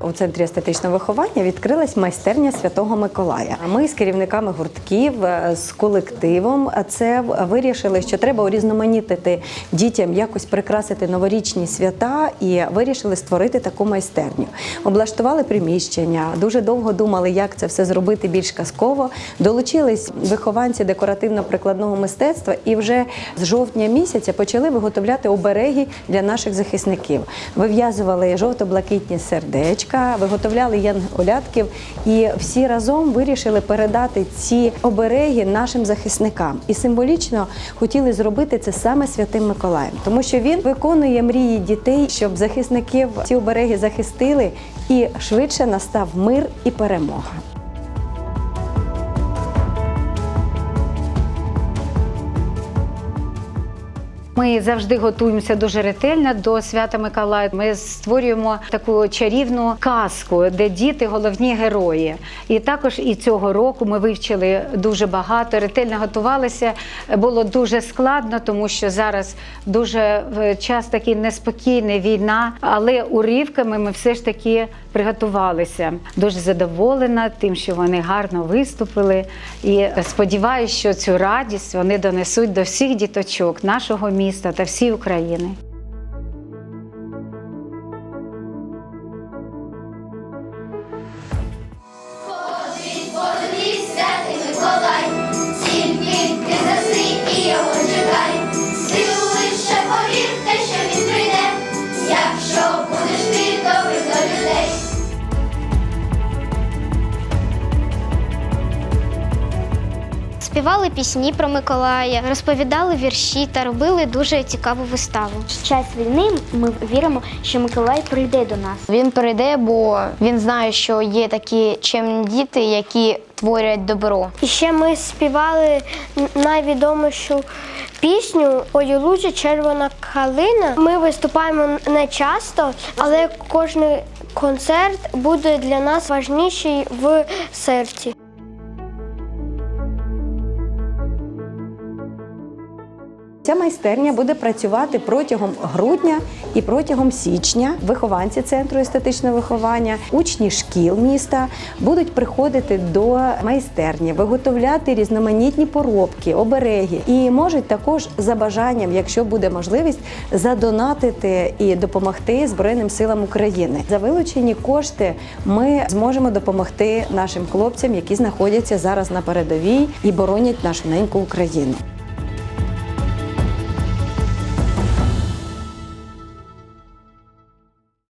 у центрі естетичного виховання відкрилась майстерня Святого Миколая. Ми з керівниками гуртків, е, з колективом це вирішили, що треба урізноманітити дітям якось прикрасити новорічні свята і вирішили створити таку майстерню. Облаштували приміщення, дуже довго думали, як це все зробити більш казково. Долучились вихованці декоративно-прикладного мистецтва і вже з жовтня місяця почали виготовляти обереги для наших захисників. Вив'язували жовто-блакитні сердечка, виготовляли янголятків і всі разом вирішили передати ці обереги нашим захисникам. І символічно хотіли зробити це саме святим Миколаєм, тому що він виконує мрії дітей, щоб захисників ці обереги захистили і швидше настав мир і перемога. Ми завжди готуємося дуже ретельно до свята Миколая. Ми створюємо таку чарівну казку, де діти головні герої. І також і цього року ми вивчили дуже багато, ретельно готувалися. Було дуже складно, тому що зараз дуже е, час такий неспокійний війна, але уривками ми все ж таки приготувалися. Дуже задоволена тим, що вони гарно виступили. І сподіваюся, що цю радість вони донесуть до всіх діточок нашого міста та всі України. Співали пісні про Миколая, розповідали вірші та робили дуже цікаву виставу. В час війни ми віримо, що Миколай прийде до нас. Він прийде, бо він знає, що є такі чемні діти, які творять добро. І ще ми співали найвідомішу пісню «Ой, у лузі червона калина. Ми виступаємо не часто, але кожен концерт буде для нас важніший в серці. Ця майстерня буде працювати протягом грудня і протягом січня. Вихованці центру естетичного виховання, учні шкіл міста будуть приходити до майстерні, виготовляти різноманітні поробки, обереги і можуть також за бажанням, якщо буде можливість, задонатити і допомогти Збройним силам України. За вилучені кошти ми зможемо допомогти нашим хлопцям, які знаходяться зараз на передовій і боронять нашу неньку Україну.